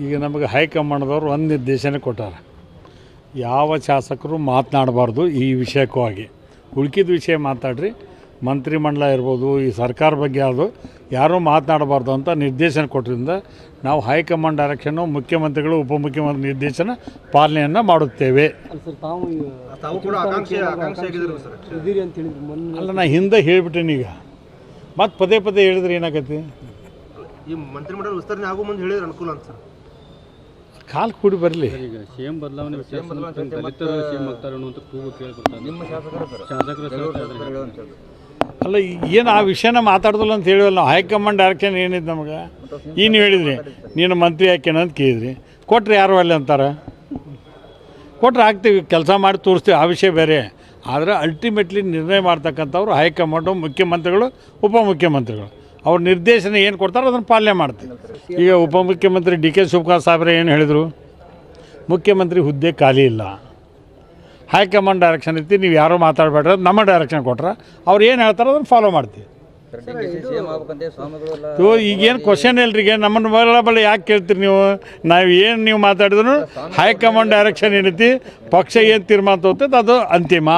ಈಗ ನಮಗೆ ಹೈಕಮಾಂಡ್ದವ್ರು ಒಂದು ನಿರ್ದೇಶನ ಕೊಟ್ಟಾರ. ಯಾವ ಶಾಸಕರು ಮಾತನಾಡಬಾರ್ದು ಈ ವಿಷಯಕ್ಕಾಗಿ ಉಳ್ಕಿದ ವಿಷಯ ಮಾತಾಡ್ರಿ. ಮಂತ್ರಿಮಂಡಲ ಇರ್ಬೋದು ಈ ಸರ್ಕಾರ ಬಗ್ಗೆ ಅದು ಯಾರೂ ಮಾತನಾಡಬಾರ್ದು ಅಂತ ನಿರ್ದೇಶನ ಕೊಟ್ಟರಿಂದ ನಾವು ಹೈಕಮಾಂಡ್ ಡೈರೆಕ್ಷನ್ನು ಮುಖ್ಯಮಂತ್ರಿಗಳು ಉಪಮುಖ್ಯಮಂತ್ರಿ ನಿರ್ದೇಶನ ಪಾಲನೆಯನ್ನು ಮಾಡುತ್ತೇವೆ. ಅಲ್ಲ ಸರ್ ತಾವು ಈಗ ತಾವು ಕೂಡ ಆಕಾಂಕ್ಷೆ ಆಕಾಂಕ್ಷೆ ಆಗಿದ್ರು ಸರ್. ಇದೀರಿ ಅಂತ ಹೇಳಿದ್ರು ಅಲ್ಲ ನಾ ಹಿಂದೆ ಹೇಳಿಬಿಟ್ಟೇನೆ ಈಗ. ಮತ್ತೆ ಪದೇ ಪದೇ ಹೇಳಿದ್ರೆ ಏನಾಗತ್ತೆ? ಈ ಮಂತ್ರಿಮಂಡಲ ವಿಸ್ತರಣೆ ಆಗೋ ಮುಂದೆ ಹೇಳಿದ್ರೆ ಅನುಕೂಲ ಅಂತ ಸರ್. ಕಾಲು ಕೂಡಿ ಬರಲಿ. ಈಗ ಸಿಎಂ ಬದಲಾವಣೆ ವಿಷಯ ಸಂಬಂಧ ದಲಿತರು ಸಿಎಂ ಆಗ್ತಾರೆ ಅನ್ನುವಂಥ ಕೂಗು ಕೇಳ್ಕೊಡ್ತಾರೆ. ನಿಮ್ಮ ಶಾಸಕರು ಶಾಸಕರು ಅಲ್ಲ ಏನು ಆ ವಿಷಯನ ಮಾತಾಡ್ದಲ್ಲ ಅಂತ ಹೇಳಿವಲ್ಲ ನಾವು. ಹೈಕಮಾಂಡ್ ಡೈರೆಕ್ಷನ್ ಏನಿದೆ ನಮಗೆ? ಏನು ನೀವು ಹೇಳಿದ್ರಿ. ನೀನು ಮಂತ್ರಿ ಹಾಕ್ಯನ ಅಂತ ಕೇಳಿದ್ರಿ. ಕೊಟ್ರೆ ಯಾರು ಅಲ್ಲಿ ಅಂತಾರೆ? ಕೊಟ್ರೆ ಹಾಕ್ತೀವಿ ಕೆಲಸ ಮಾಡಿ ತೋರಿಸ್ತೀವಿ ಆ ವಿಷಯ ಬೇರೆ. ಆದರೆ ಅಲ್ಟಿಮೇಟ್ಲಿ ನಿರ್ಣಯ ಮಾಡ್ತಕ್ಕಂಥವ್ರು ಹೈಕಮಾಂಡು ಮುಖ್ಯಮಂತ್ರಿಗಳು ಉಪಮುಖ್ಯಮಂತ್ರಿಗಳು. ಅವ್ರ ನಿರ್ದೇಶನ ಏನು ಕೊಡ್ತಾರೋ ಅದನ್ನು ಪಾಲನೆ ಮಾಡ್ತೀವಿ. ಈಗ ಉಪಮುಖ್ಯಮಂತ್ರಿ ಡಿ ಕೆ ಶಿವಕುಮಾರ್ ಸಾಹೇಬ್ರೆ ಏನು ಹೇಳಿದರು? ಮುಖ್ಯಮಂತ್ರಿ ಹುದ್ದೆ ಖಾಲಿ ಇಲ್ಲ. ಹೈಕಮಾಂಡ್ ಡೈರೆಕ್ಷನ್ ಐತಿ ನೀವು ಯಾರೋ ಮಾತಾಡಬೇಡ್ರಿ ನಮ್ಮ ಡೈರೆಕ್ಷನ್ ಕೊಟ್ರೆ, ಅವ್ರು ಏನು ಹೇಳ್ತಾರೋ ಅದನ್ನು ಫಾಲೋ ಮಾಡ್ತೀವಿ. ಈಗೇನು ಕ್ವಶನ್ ಈಗ ನಮ್ಮನ್ನು ಬಲ್ಲ ಬಲ್ಲ ಯಾಕೆ ಕೇಳ್ತೀರಿ ನೀವು? ನಾವು ಏನು ನೀವು ಮಾತಾಡಿದ್ರು, ಹೈಕಮಾಂಡ್ ಡೈರೆಕ್ಷನ್ ಏನೈತಿ, ಪಕ್ಷ ಏನು ತೀರ್ಮಾನ ತಗೋತೈತೆ ಅದು ಅಂತಿಮ.